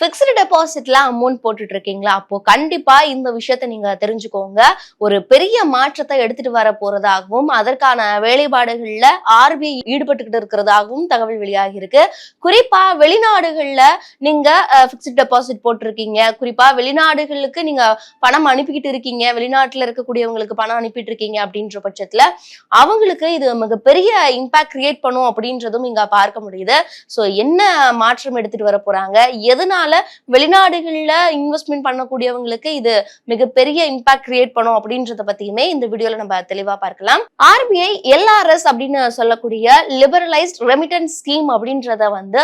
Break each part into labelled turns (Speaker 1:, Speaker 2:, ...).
Speaker 1: Fixed டெபாசிட்ல amount போட்டுட்டு இருக்கீங்களா அப்போ கண்டிப்பா இந்த விஷயத்த நீங்க தெரிஞ்சுக்கோங்க. ஒரு பெரிய மாற்றத்தை எடுத்துட்டு வர போறதாகவும் அதற்கான வேலைப்பாடுகள்ல ஆர்பிஐ ஈடுபட்டுக்கிட்டு இருக்கிறதாகவும் தகவல் வெளியாகி இருக்கு. குறிப்பா வெளிநாடுகள்ல நீங்க ஃபிக்ஸ்டு டெபாசிட் போட்டிருக்கீங்க. குறிப்பா வெளிநாடுகளுக்கு நீங்க பணம் அனுப்பிக்கிட்டு இருக்கீங்க. வெளிநாட்டுல இருக்கக்கூடியவங்களுக்கு பணம் அனுப்பிட்டு இருக்கீங்க அப்படின்ற பட்சத்துல அவங்களுக்கு இது மிகப்பெரிய இம்பாக்ட் கிரியேட் பண்ணும் அப்படின்றதும் இங்க பார்க்க முடியுது. ஸோ என்ன மாற்றம் எடுத்துட்டு வர போறாங்க? எதனால வெளிநாடுகள்ல இன்வெஸ்ட்மெண்ட் பண்ணக்கூடியவங்களுக்கு இது மிகப்பெரிய இம்பாக்ட் கிரியேட் பண்ணும் அப்படின்றத பத்தியுமே இந்த வீடியோல நம்ம தெளிவா பார்க்கலாம். ஆர்பிஐ எல்ஆர்எஸ் அப்படின்னு சொல்லக்கூடிய லிபரலைஸ்ட் ரெமிட்டன்ஸ் ஸ்கீம் அப்படின்றத வந்து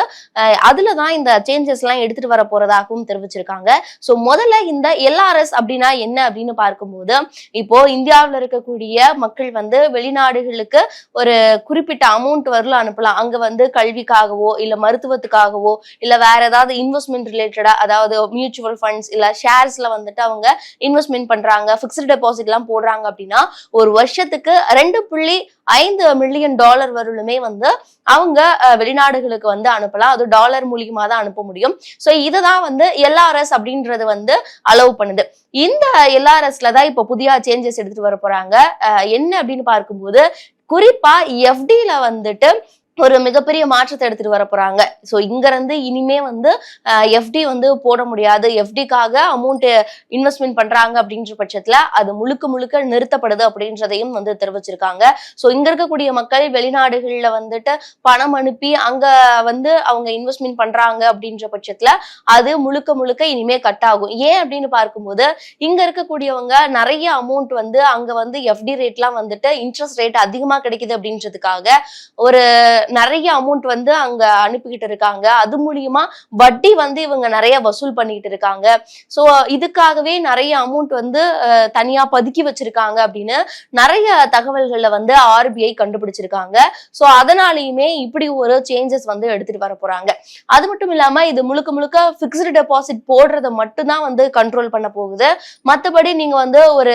Speaker 1: அதுல தான் இந்த சேஞ்சஸ் எல்லாம் எடுத்துட்டு வர போறதாகவும் தெரிவிச்சிருக்காங்க. ஸோ முதல்ல இந்த எல்ஆர்எஸ் அப்படின்னா என்ன அப்படின்னு பார்க்கும்போது இப்போ இந்தியாவில் இருக்கக்கூடிய மக்கள் வந்து வெளிநாடுகளுக்கு ஒரு குறிப்பிட்ட அமௌண்ட் வரல அனுப்பலாம். அங்க வந்து கல்விக்காகவோ இல்ல மருத்துவத்துக்காகவோ இல்ல வேற ஏதாவது இன்வெஸ்ட்மெண்ட் ரிலேட்டடா அதாவது மியூச்சுவல் ஃபண்ட்ஸ் இல்ல ஷேர்ஸ்ல வந்துட்டு அவங்க இன்வெஸ்ட்மெண்ட் பண்றாங்க பிக்ஸ்ட் டெபாசிட் எல்லாம் போடுறாங்க அப்படின்னா ஒரு வருஷத்துக்கு ரெண்டு புள்ளி ஐந்து மில்லியன் டாலர் வரலுமே வந்து அவங்க வெளிநாடுகளுக்கு வந்து அனுப்பலாம். அது டாலர் மூலியமா தான் அனுப்ப முடியும். ஸோ இதுதான் வந்து எல்ஆர்எஸ் அப்படின்றது வந்து அலோவ் பண்ணுது. இந்த எல்ஆர்எஸ்ல தான் இப்போ புதிய சேஞ்சஸ் எடுத்துட்டு வர போறாங்க. என்ன அப்படின்னு பார்க்கும்போது குறிப்பா எஃப்டில வந்துட்டு ஒரு மிகப்பெரிய மாற்றத்தை எடுத்துட்டு வர போறாங்க. ஸோ இங்க இருந்து இனிமே வந்து எஃப்டி வந்து போட முடியாது. எஃப்டிக்காக அமௌண்ட் இன்வெஸ்ட்மெண்ட் பண்றாங்க அப்படின்ற பட்சத்துல அது முழுக்க முழுக்க நிறுத்தப்படுது அப்படின்றதையும் வந்து தெரிவிச்சிருக்காங்க. ஸோ இங்க இருக்கக்கூடிய மக்கள் வெளிநாடுகள்ல வந்துட்டு பணம் அனுப்பி அங்க வந்து அவங்க இன்வெஸ்ட்மெண்ட் பண்றாங்க அப்படின்ற பட்சத்துல அது முழுக்க முழுக்க இனிமே கட் ஆகும். ஏன் அப்படின்னு பார்க்கும்போது இங்க இருக்கக்கூடியவங்க நிறைய அமௌண்ட் வந்து அங்க வந்து எஃப்டி ரேட்லாம் வந்துட்டு இன்ட்ரெஸ்ட் ரேட் அதிகமா கிடைக்குது அப்படின்றதுக்காக ஒரு நிறைய அமௌண்ட் வந்து அங்க அனுப்பிக்கிட்டு இருக்காங்க. அது மூலியமா வட்டி வந்து இவங்க நிறைய வசூல் பண்ணிக்கிட்டு இருக்காங்க. ஸோ இதுக்காகவே நிறைய அமௌண்ட் வந்து தனியா பதுக்கி வச்சிருக்காங்க அப்படின்னு நிறைய தகவல்கள்ல வந்து ஆர்பிஐ கண்டுபிடிச்சிருக்காங்க. ஸோ அதனாலயுமே இப்படி ஒரு சேஞ்சஸ் வந்து எடுத்துட்டு வர போறாங்க. அது மட்டும் இல்லாம இது முழுக்க முழுக்க பிக்ஸ்டு டெபாசிட் போடுறத மட்டும்தான் வந்து கண்ட்ரோல் பண்ண போகுது. மற்றபடி நீங்க வந்து ஒரு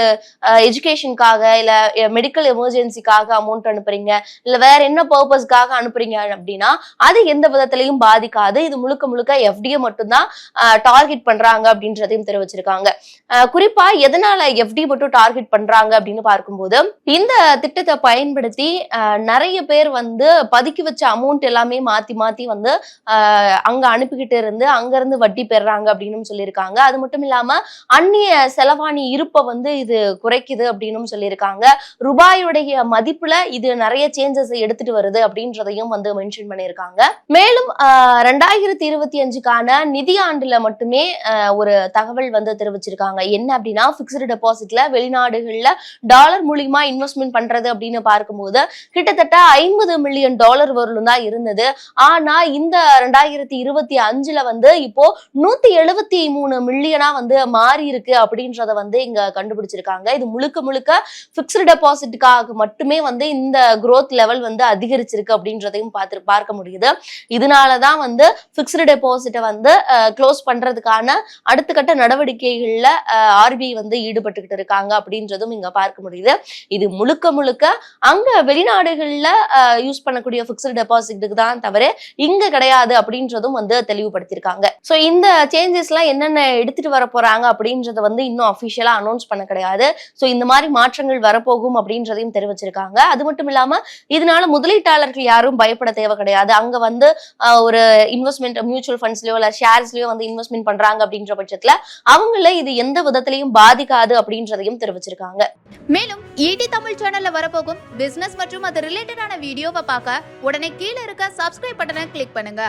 Speaker 1: எஜுகேஷனுக்காக இல்ல மெடிக்கல் எமர்ஜென்சிக்காக அமௌண்ட் அனுப்புறீங்க. இல்ல வேற என்ன பர்பஸ்க்காக அனுப்புறீங்க அப்படின்னா அது எந்த விதத்திலையும் பாதிக்காது. இது முழுக்க முழுக்க எஃப்டியை மட்டும்தான் டார்கெட் பண்றாங்க அப்படின்றதையும் தெரிவிச்சிருக்காங்க. குறிப்பா எதனால எஃப்டி மட்டும் டார்கெட் பண்றாங்க அப்படின்னு பார்க்கும்போது இந்த திட்டத்தை பயன்படுத்தி நிறைய பேர் வந்து பதுக்கி வச்ச அமௌண்ட் எல்லாமே மாத்தி மாத்தி வந்து அங்க அனுப்பிக்கிட்டு இருந்து அங்க இருந்து வட்டி பெறுறாங்க அப்படின்னு சொல்லியிருக்காங்க. அது மட்டும் இல்லாம அந்நிய செலவாணி இருப்பை வந்து இது குறைக்குது அப்படின்னு சொல்லியிருக்காங்க. ரூபாயுடைய மதிப்புல இது நிறைய சேஞ்சஸ் எடுத்துட்டு வருது அப்படின்றத அப்படின்றதையும் வந்து மென்ஷன் பண்ணியிருக்காங்க. மேலும் ரெண்டாயிரத்தி இருபத்தி அஞ்சுக்கான நிதி ஆண்டுல மட்டுமே ஒரு தகவல் வந்து தெரிவிச்சிருக்காங்க. என்ன அப்படின்னா பிக்ஸ்டு டெபாசிட்ல வெளிநாடுகள்ல டாலர் மூலியமா இன்வெஸ்ட்மெண்ட் பண்றது அப்படின்னு பார்க்கும்போது கிட்டத்தட்ட ஐம்பது மில்லியன் டாலர் வரலும் தான் இருந்தது. ஆனா இந்த ரெண்டாயிரத்தி இருபத்தி அஞ்சுல வந்து இப்போ நூத்தி எழுபத்தி மூணு மில்லியனா வந்து மாறி இருக்கு அப்படின்றத வந்து இங்க கண்டுபிடிச்சிருக்காங்க. இது முழுக்க முழுக்க பிக்ஸ்டு டெபாசிட்டுக்காக மட்டுமே வந்து இந்த குரோத் லெவல் வந்து அதிகரிச்சிருக்கு அப்படின்றதையும் பார்த்து பார்க்க முடியுது. இதனாலதான் வந்து பிக்ஸ்டு டெபாசிட்டை வந்து க்ளோஸ் பண்றதுக்கான அடுத்த கட்ட நடவடிக்கைகள்ல ஆர்பிஐ வந்து ஈடுபட்டுக்கிட்டு இருக்காங்க அப்படின்றதும் இங்க பார்க்க முடியுது. இது முழுக்க முழுக்க அங்க வெளிநாடுகள்ல யூஸ் பண்ணக்கூடிய பிக்ஸ்டு டெபாசிட்டுக்கு தான் தவிர இங்க கிடையாது அப்படின்றதும் வந்து தெளிவுபடுத்தியிருக்காங்க. ஸோ இந்த சேஞ்சஸ் எல்லாம் என்னென்ன எடுத்துட்டு வர போறாங்க அப்படின்றத வந்து இன்னும் அஃபிஷியலா அனௌன்ஸ் பண்ண கிடையாது. ஸோ இந்த மாதிரி மாற்றங்கள் வரப்போகும் அப்படின்றதையும் தெரிவிச்சிருக்காங்க. அது மட்டும் இல்லாம இதனால முதலீட்டாளர்கள் யாரும் பயப்பட தேவை கிடையாது. அங்க வந்து ஒரு இன்வெஸ்ட்மெண்ட் மியூச்சுவல் ஃபண்ட்ஸ்லயோ இல்ல ஷேர்ஸ்லயோ வந்து இன்வெஸ்ட்மெண்ட் பண்றாங்க அப்படின்ற பட்சத்துல அவங்கள இது எந்த விதத்திலையும் பாதிக்காது அப்படின்றதையும் தெரிவிச்சிருக்காங்க.
Speaker 2: மேலும் ஈடி தமிழ் சேனல்ல வரப்போகும் பிசினஸ் மற்றும் அது ரிலேட்டடான வீடியோவை பார்க்க உடனே கீழே இருக்க சப்ஸ்கிரைப் பட்டனை கிளிக் பண்ணுங்க.